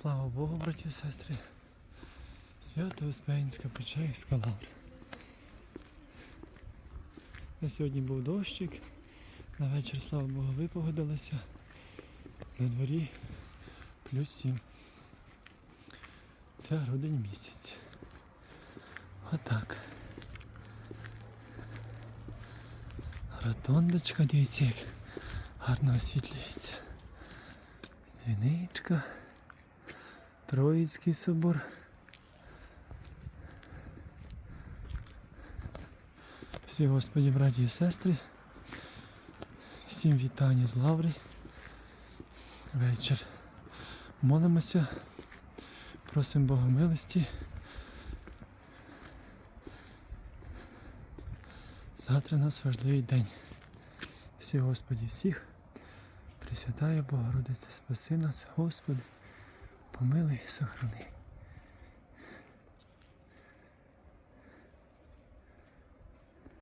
Слава Богу, браті і сестри. Свято Успенська Почаївська лавра. На сьогодні був дощик. На вечір, слава Богу, випогодилося. На дворі плюс сім. Це грудень місяць. Отак. Ротондочка, дивіться, як гарно освітлюється. Дзвіничка. Троїцький собор. Всі Господі, браті і сестри. Всім вітання з Лаври. Вечір. Молимося. Просимо Бога милості. Завтра нас важливий день. Всі Господі всіх. Пресвятая Богородиця, спаси нас, Господи, помилуй і сохрани.